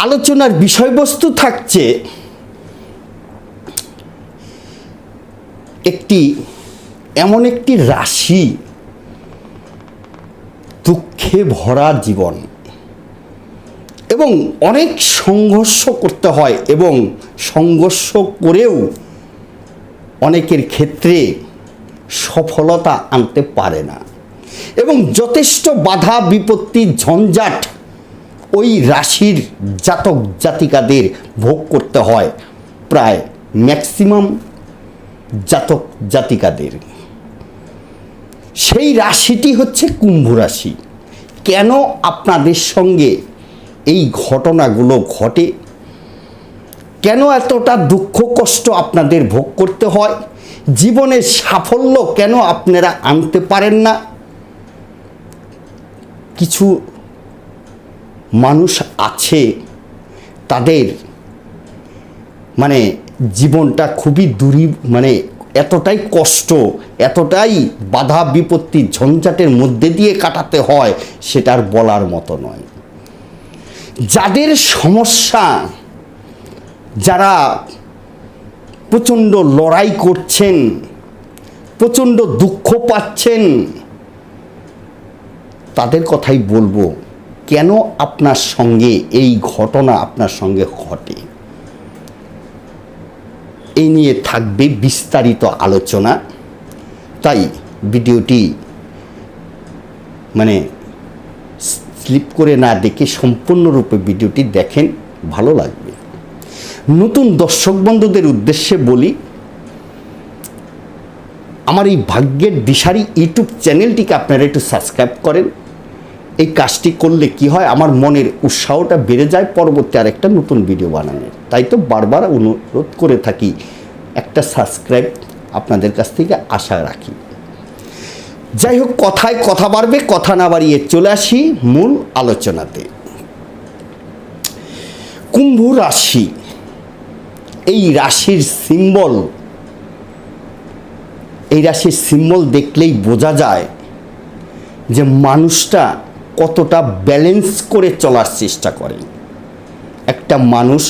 আলোচনার বিষয়বস্তু থাকছে একটি, এমন একটি রাশি দুঃখে ভরা জীবন। এবং অনেক সংঘর্ষ করতে হয় এবং সংঘর্ষ করেও অনেকের ক্ষেত্রে সফলতা আনতে পারে না। এবং যথেষ্ট বাধা, বিপত্তি, ঝঞ্ঝাট ওই রাশির জাতক জাতিকাদের ভোগ করতে হয় প্রায় ম্যাক্সিমাম জাতক জাতিকাদের। সেই রাশিটি হচ্ছে কুম্ভ রাশি। কেন আপনাদের সঙ্গে এই ঘটনাগুলো ঘটে? কেন এতটা দুঃখ কষ্ট আপনাদের ভোগ করতে হয়? জীবনের সাফল্য কেন আপনারা আনতে পারেন না? কিছু মানুষ আছে, তাদের মানে জীবনটা খুবই দূরী মানে এতটাই কষ্ট, এতটাই বাধা বিপত্তি ঝঞ্ঝাটের মধ্যে দিয়ে কাটাতে হয় সেটার বলার মতো নয়। যাদের সমস্যা, যারা প্রচণ্ড লড়াই করছেন, প্রচণ্ড দুঃখ পাচ্ছেন, তাদের কথাই বলব। কেন আপনার সঙ্গে এই ঘটনা আপনার সঙ্গে ঘটে? এই নিয়ে থাকবে বিস্তারিত আলোচনা। তাই ভিডিওটি মানে স্লিপ করে না দেখে সম্পূর্ণরূপে ভিডিওটি দেখেন, ভালো লাগবে। নতুন দর্শক বন্ধুদের উদ্দেশ্যে বলি, আমার এই ভাগ্যের দিশারি ইউটিউব চ্যানেলটিকে আপনারা একটু সাবস্ক্রাইব করেন। এই কাজটি করলে কি হয়? আমার মনের উৎসাহটা বেড়ে যায় পরবর্তী আরেকটা নতুন ভিডিও বানানোর। তাই তো বারবার অনুরোধ করে থাকি, একটা সাবস্ক্রাইব আপনাদের কাছ থেকে আশা রাখি। যাই হোক, কথায় কথা বাড়বে, কথা না বাড়িয়ে চলে আসি মূল আলোচনাতে। কুম্ভ রাশি, এই রাশির সিম্বল এই রাশির সিম্বল দেখলেই বোঝা যায় যে মানুষটা কতটা ব্যালেন্স করে চলার চেষ্টা করে। একটা মানুষ,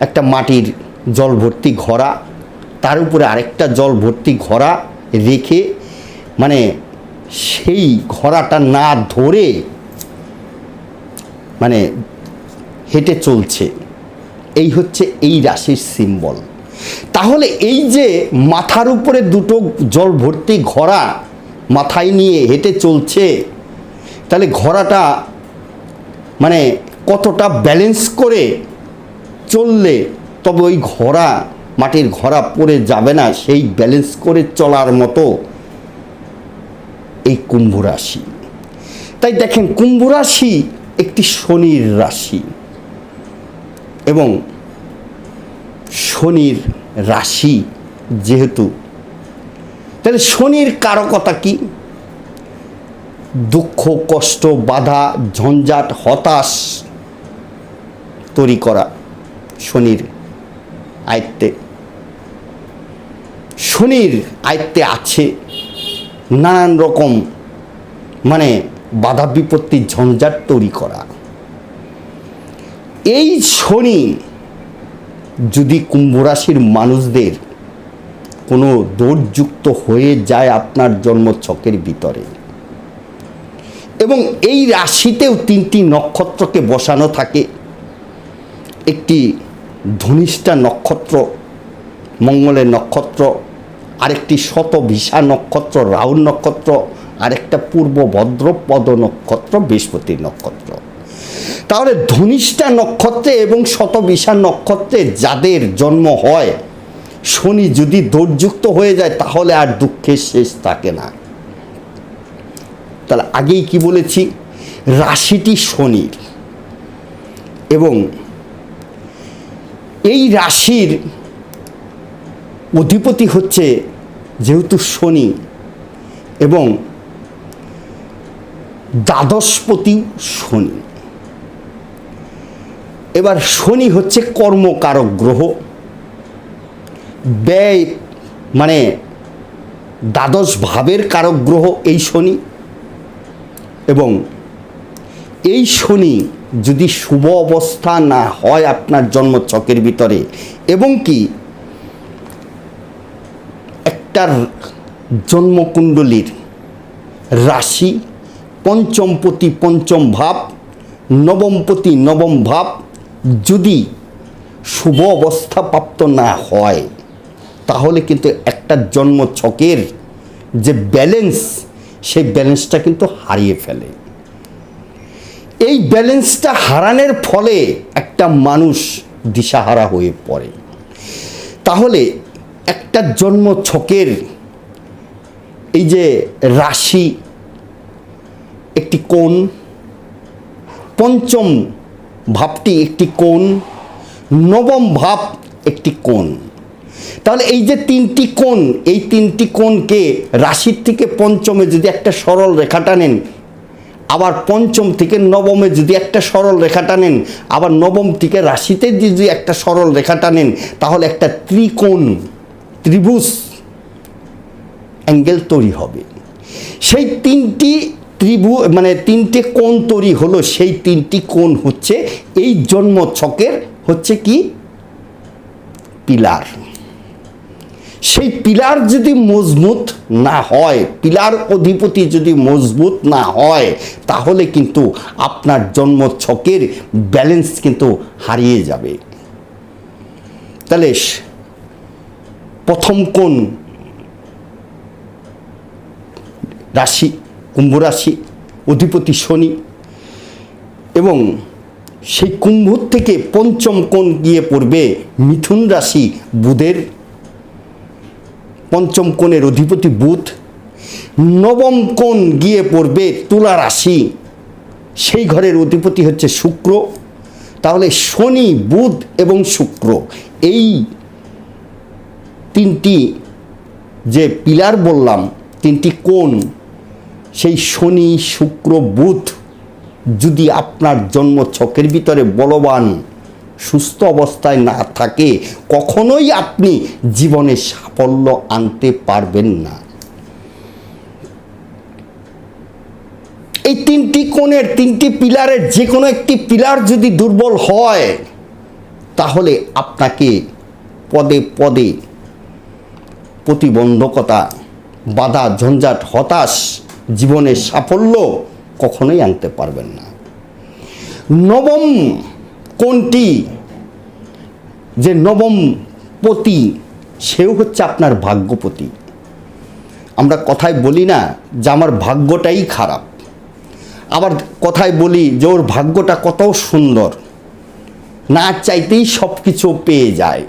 একটা মাটির জল ভর্তি ঘোড়া, তার উপরে আরেকটা জল ভর্তি ঘোড়া রেখে মানে সেই ঘোড়াটা না ধরে মানে হেঁটে চলছে। এই হচ্ছে এই রাশির সিম্বল তাহলে এই যে মাথার উপরে দুটো জল ভর্তি ঘোড়া মাথায় নিয়ে হেঁটে চলছে তাহলে ঘোড়াটা মানে কতটা ব্যালেন্স করে চললে তবে ওই ঘোড়া, মাটির ঘোড়া পড়ে যাবে না, সেই ব্যালেন্স করে চলার মতো এই কুম্ভ রাশি। তাই দেখেন, কুম্ভ রাশি একটি শনির রাশি এবং শনির রাশি যেহেতু, তাহলে শনির কারকতা কি? দুঃখ, কষ্ট, বাধা, ঝঞ্ঝাট, হতাশ তৈরি করা শনির আয়ত্তে। শনির আয়ত্তে আছে নানান রকম মানে বাধা বিপত্তি, ঝঞ্ঝাট তৈরি করা। এই শনি যদি কুম্ভরাশির মানুষদের কোনো দোষযুক্ত হয়ে যায় আপনার জন্মছকের ভিতরে এবং এই রাশিতেও তিনটি নক্ষত্রকে বসানো থাকে। একটি ধনিষ্ঠা নক্ষত্র, মঙ্গলের নক্ষত্র, আরেকটি শতভিসা নক্ষত্র রাহুল নক্ষত্র, আরেকটা পূর্ব ভদ্রপদ নক্ষত্র বৃহস্পতির নক্ষত্র। তাহলে ধনিষ্ঠা নক্ষত্রে এবং শতবিশা নক্ষত্রে যাদের জন্ম হয়, শনি যদি দোষযুক্ত হয়ে যায়, তাহলে আর দুঃখের শেষ থাকে না। তাহলে আগেই কি বলেছি? রাশিটি শনির। এবং এই রাশির অধিপতি হচ্ছে যেহেতু শনি এবং দ্বাদশপতি শনি। এবার শনি হচ্ছে কর্মকারক গ্রহ। ব্যয় মানে দ্বাদশ ভাবের কারক গ্রহ এই শনি। এবং এই শনি যদি শুভ অবস্থা না হয় আপনার জন্মচকের ভিতরে, এবং কি একটার জন্মকুণ্ডলীর রাশি পঞ্চমপতি পঞ্চম ভাব নবমপতি নবম ভাব যদি শুভ অবস্থা প্রাপ্ত না হয়, তাহলে কিন্তু একটা জন্ম ছকের যে ব্যালেন্স সেই ব্যালেন্সটা কিন্তু হারিয়ে ফেলে। এই ব্যালেন্সটা হারানোর ফলে একটা মানুষ দিশাহারা হয়ে পড়ে। তাহলে একটা জন্ম ছকের এই যে রাশি একটি কোণ, পঞ্চম ভাবটি একটি কোণ, নবম ভাব একটি কোণ। তাহলে এই যে তিনটি কোণ, এই তিনটি কোণকে রাশির থেকে পঞ্চমে যদি একটা সরল রেখা টানেন আবার পঞ্চম থেকে নবমে যদি একটা সরল রেখা টানেন আবার নবম থেকে রাশিতে যদি একটা সরল রেখা টানেন তাহলে একটা ত্রিকোণ, ত্রিভুজ অ্যাঙ্গেল তৈরি হবে। সেই তিনটি ত্রিভু মানে তিনটে কোণ তৈরি হলো, সেই তিনটি কোণ হচ্ছে এই জন্ম ছকের হচ্ছে কি? পিলার। সেই পিলার যদি মজবুত না হয়, পিলার অধিপতি যদি মজবুত না হয়, তাহলে কিন্তু আপনার জন্ম ছকের ব্যালেন্স কিন্তু হারিয়ে যাবে। তাহলে প্রথম কোন রাশি, কুম্ভ রাশি, অধিপতি শনি এবং সেই কুম্ভ থেকে পঞ্চম কোণ গিয়ে পড়বে মিথুন রাশি, বুধের পঞ্চম কোণের অধিপতি বুধ, নবম কোণ গিয়ে পড়বে তুলা রাশি। সেই ঘরের অধিপতি হচ্ছে শুক্র। তাহলে শনি, বুধ এবং শুক্র এই তিনটি যে পিলার বললাম, তিনটি কোণ, সেই শনি, শুক্র, বুধ যদি আপনার জন্ম ছকের ভিতরে বলবান সুস্থ অবস্থায় না থাকে, কখনোই আপনি জীবনে সাফল্য আনতে পারবেন না। এই তিনটি কোণের, তিনটি পিলারের যে কোনো একটি পিলার যদি দুর্বল হয়, তাহলে আপনাকে পদে পদে প্রতিবন্ধকতা, বাধা, ঝঞ্ঝাট, হতাশ, জীবনের সাফল্য কখনোই আনতে পারবেন না। নবম কোনটি? যে নবম পতি, সেও হচ্ছে আপনার ভাগ্যপতি। আমরা কথায় বলি না যে আমার ভাগ্যটাই খারাপ। আবার কথায় বলি যে ওর ভাগ্যটা কত সুন্দর। না চাইতেই সব কিছু পেয়ে যায়।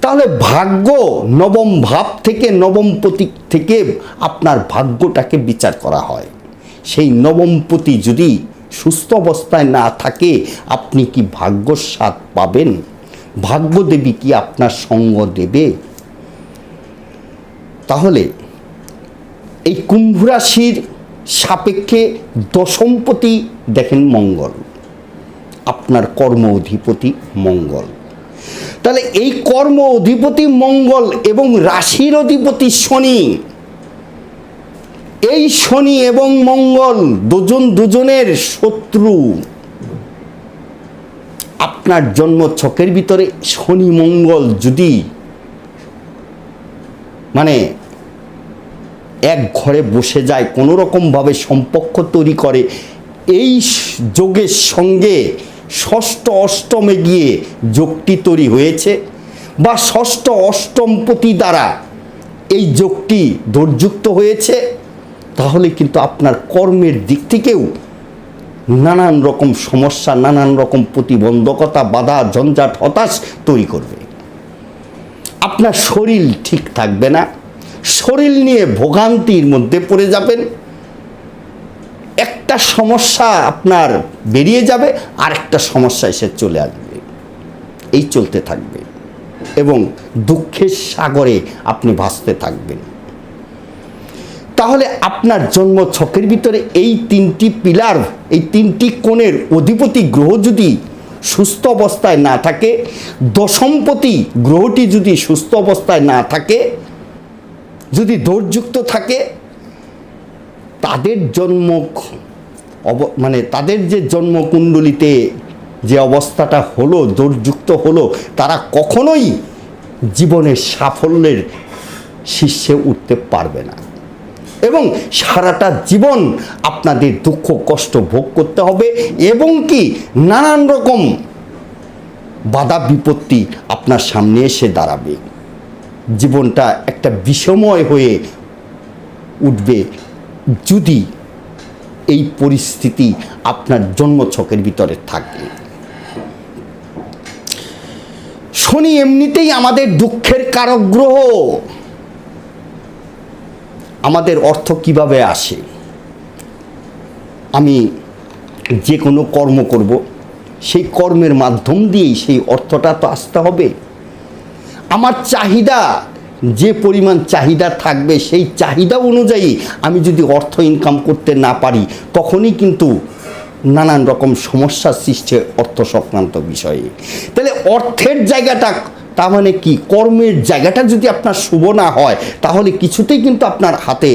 তাহলে ভাগ্য নবম ভাব থেকে নবম প্রতীক থেকে আপনার ভাগ্যটাকে বিচার করা হয়। সেই নবমপতি যদি সুস্থ অবস্থায় না থাকে, আপনি কি ভাগ্যর স্বাদ পাবেন? ভাগ্যদেবী কি আপনার সঙ্গ দেবে? তাহলে, এই কুম্ভ রাশির সাপেক্ষে দশমপতি দেখেন মঙ্গল। আপনার কর্ম অধিপতি মঙ্গল। তাহলে এই কর্ম অধিপতি মঙ্গল এবং রাশির অধিপতি শনি এই শনি এবং মঙ্গল দুজন দুজনের শত্রু। আপনার জন্ম ছকের ভিতরে শনি মঙ্গল যদি মানে এক ঘরে বসে যায়, কোনো রকমভাবে সম্পর্ক তৈরি করে, এই যোগের সঙ্গে ষষ্ঠ অষ্টমে গিয়ে যোগটি তৈরি হয়েছে বা ষষ্ঠ অষ্টমপতি দ্বারা এই যোগটি দোরযুক্ত হয়েছে। তাহলে কিন্তু আপনার কর্মের দিক থেকেও নানান রকম সমস্যা, নানান রকম প্রতিবন্ধকতা, বাধা, ঝঞ্ঝাট, হতাশ তৈরি করবে। আপনার শরীর ঠিক থাকবে না। শরীর নিয়ে ভোগান্তির মধ্যে পড়ে যাবেন। একটা সমস্যা আপনার বেরিয়ে যাবে আর একটা সমস্যা এসে চলে আসবে। এই চলতে থাকবে এবং দুঃখের সাগরে আপনি ভাসতে থাকবেন। তাহলে আপনার জন্ম ছকের ভিতরে এই তিনটি পিলার, এই তিনটি কোণের অধিপতি গ্রহ যদি সুস্থ অবস্থায় না থাকে দশমপতি গ্রহটি যদি সুস্থ অবস্থায় না থাকে, যদি দোষযুক্ত থাকে, তাদের জন্ম অব- মানে তাদের যে জন্মকুণ্ডলিতে যে অবস্থাটা হলো, দোষযুক্ত হলো, তারা কখনোই জীবনের সাফল্যের শীর্ষে উঠতে পারবে না। এবং সারাটা জীবন আপনাদের দুঃখ, কষ্ট ভোগ করতে হবে এবং কি নানান রকম বাধা, বিপত্তি আপনার সামনে এসে দাঁড়াবে। জীবনটা একটা বিষময় হয়ে উঠবে যদি এই পরিস্থিতি আপনার জন্মছকের ভিতরে থাকে। শনি এমনিতেই আমাদের দুঃখের কারক গ্রহ। আমাদের অর্থ কীভাবে আসে? আমি যে কোনো কর্ম করব, সেই কর্মের মাধ্যম দিয়েই সেই অর্থটা তো আসতে হবে। আমার চাহিদা, যে পরিমাণ চাহিদা থাকবে, সেই চাহিদা অনুযায়ী আমি যদি অর্থ ইনকাম করতে না পারি, তখনই কিন্তু নানান রকম সমস্যার সৃষ্টি হয় অর্থ সংক্রান্ত বিষয়ে। তাহলে অর্থের জায়গাটা তার মানে কি কর্মের জায়গাটা যদি আপনার শুভ না হয়, তাহলে কিছুতেই কিন্তু আপনার হাতে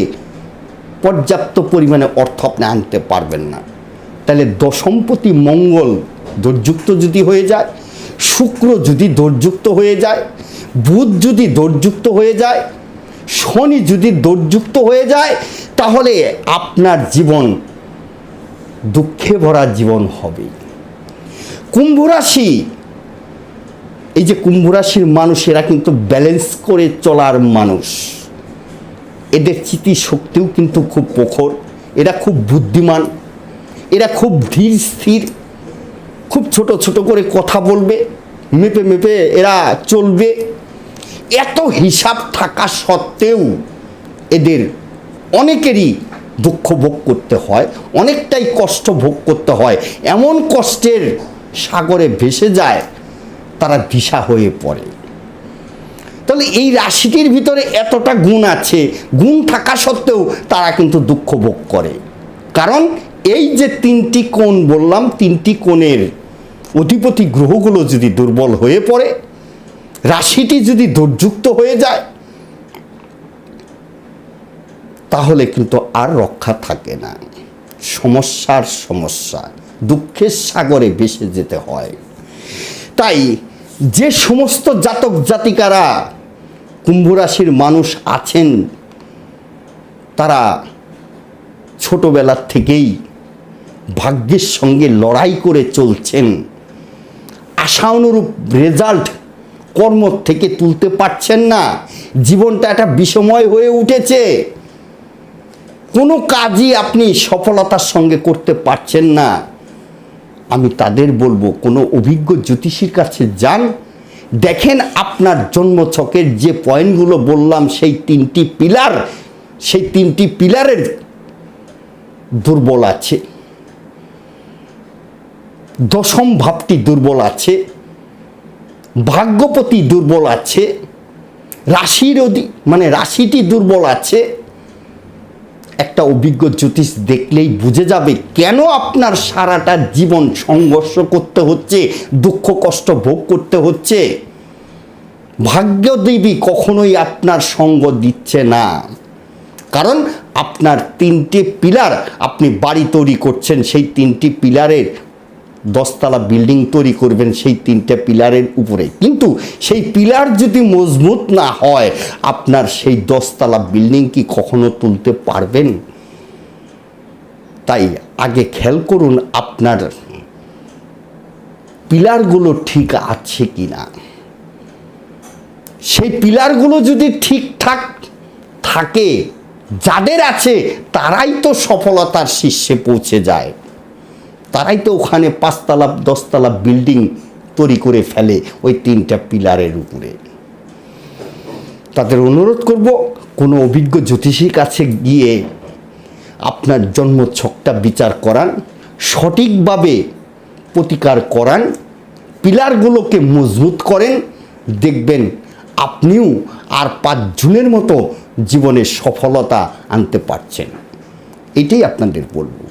পর্যাপ্ত পরিমাণে অর্থ আপনি আনতে পারবেন না। তাহলে দশমপতি মঙ্গল দোরযুক্ত যদি হয়ে যায়, শুক্র যদি দোরযুক্ত হয়ে যায়, বুধ যদি দোরযুক্ত হয়ে যায়, শনি যদি দোরযুক্ত হয়ে যায়, তাহলে আপনার জীবন দুঃখে ভরা জীবন হবে। কুম্ভ রাশি এই যে কুম্ভ রাশির মানুষ এরা কিন্তু ব্যালেন্স করে চলার মানুষ। এদের স্মৃতি শক্তিও কিন্তু খুব প্রখর। এরা খুব বুদ্ধিমান। এরা খুব ধীর স্থির। খুব ছোট ছোট করে কথা বলবে। মেপে মেপে এরা চলবে। এত হিসাব থাকা সত্ত্বেও এদের অনেকেরই দুঃখ ভোগ করতে হয়, অনেকটাই কষ্ট ভোগ করতে হয়। এমন কষ্টের সাগরে ভেসে যায় তারা দিশা হয়ে পড়ে। তাহলে এই রাশিটির ভিতরে এতটা গুণ আছে, গুণ থাকা সত্ত্বেও তারা কিন্তু দুঃখ ভোগ করে। কারণ এই যে তিনটি কোণ বললাম, তিনটি কোণের অধিপতি গ্রহগুলো যদি দুর্বল হয়ে পড়ে, রাশিটি যদি দুর্যুক্ত হয়ে যায়, তাহলে কিন্তু আর রক্ষা থাকে না। সমস্যার সমস্যা, দুঃখের সাগরে ভেসে যেতে হয়। তাই যে সমস্ত জাতক জাতিকারা কুম্ভ রাশির মানুষ আছেন, তারা ছোটবেলার থেকেই ভাগ্যের সঙ্গে লড়াই করে চলছেন। আশা অনুরূপ রেজাল্ট কর্ম থেকে তুলতে পারছেন না। জীবনটা একটা বিষময় হয়ে উঠেছে। কোনো কাজই আপনি সফলতার সঙ্গে করতে পারছেন না। আমি তাদের বলব, কোনো অভিজ্ঞ জ্যোতিষীর কাছে যান। দেখেন আপনার জন্মছকের যে পয়েন্টগুলো বললাম, সেই তিনটি পিলার, সেই তিনটি পিলারের দুর্বল আছে। দশম ভাবটি দুর্বল আছে। ভাগ্যপতি দুর্বল আছে। রাশির অধি মানে রাশিটি দুর্বল আছে। একটা অভিজ্ঞ জ্যোতিষ দেখলেই বুঝে যাবে কেন আপনার সারাটা জীবন সংঘর্ষ করতে হচ্ছে, দুঃখ, কষ্ট ভোগ করতে হচ্ছে। ভাগ্যদেবী কখনোই আপনার সঙ্গ দিচ্ছে না। কারণ আপনার তিনটি পিলার আপনি বাড়ি তৈরি করছেন, সেই তিনটি পিলারের দশতলা বিল্ডিং তৈরি করবেন সেই তিনটে পিলারের উপরে। কিন্তু সেই পিলার যদি মজবুত না হয়, আপনার সেই দশতলা বিল্ডিং কি কখনো তুলতে পারবেন? তাই আগে খেয়াল করুন আপনার পিলারগুলো ঠিক আছে কি না সেই পিলারগুলো যদি ঠিকঠাক থাকে, যাদের আছে তারাই তো সফলতার শীর্ষে পৌঁছে যায়। তারাই তো ওখানে পাঁচতলা, দশতলা বিল্ডিং তৈরি করে ফেলে ওই তিনটা পিলারের উপরে। তাদের অনুরোধ করব, কোনো অভিজ্ঞ জ্যোতিষীর কাছে গিয়ে আপনার জন্ম ছকটা বিচার করান, সঠিকভাবে প্রতিকার করান, পিলারগুলোকে মজবুত করেন, দেখবেন আপনিও আর পাঁচ পাঁচজনের মতো জীবনে সফলতা আনতে পারছেন। এটাই আপনাদের বলব।